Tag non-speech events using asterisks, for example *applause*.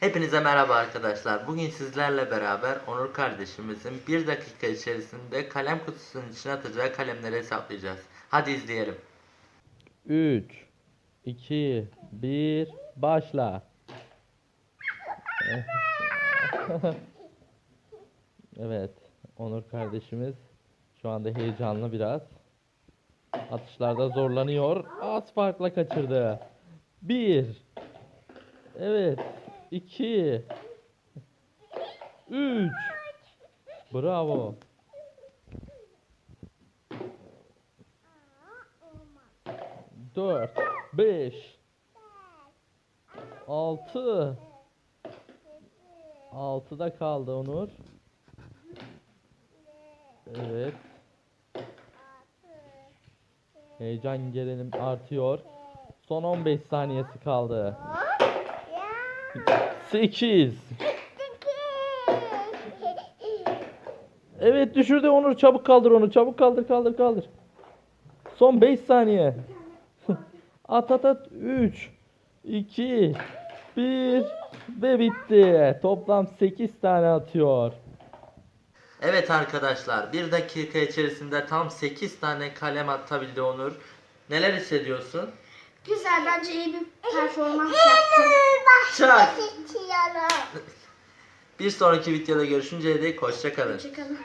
Hepinize merhaba arkadaşlar. Bugün sizlerle beraber Onur kardeşimizin bir dakika içerisinde kalem kutusunun içine atacağı kalemleri hesaplayacağız. Hadi izleyelim. 3 2 1 başla. *laughs* evet, Onur kardeşimiz şu anda heyecanlı biraz. Atışlarda zorlanıyor. Az farkla kaçırdı. 1 Evet. 2 3 Bravo. Dört, beş, altı. Altıda kaldı Onur. Evet. Heyecan gerilim artıyor. Son 15 saniyesi kaldı. 8. Evet düşürdü Onur. Çabuk kaldır onu. Çabuk kaldır kaldır kaldır. Son 5 saniye. *laughs* at at at. 3 2 1 ve bitti. Toplam 8 tane atıyor. Evet arkadaşlar bir dakika içerisinde tam 8 tane kalem atabildi Onur. Neler hissediyorsun? Güzel bence iyi bir performans yaptın. Çak! Bir sonraki videoda görüşünceye dek hoşçakalın. Hoşçakalın.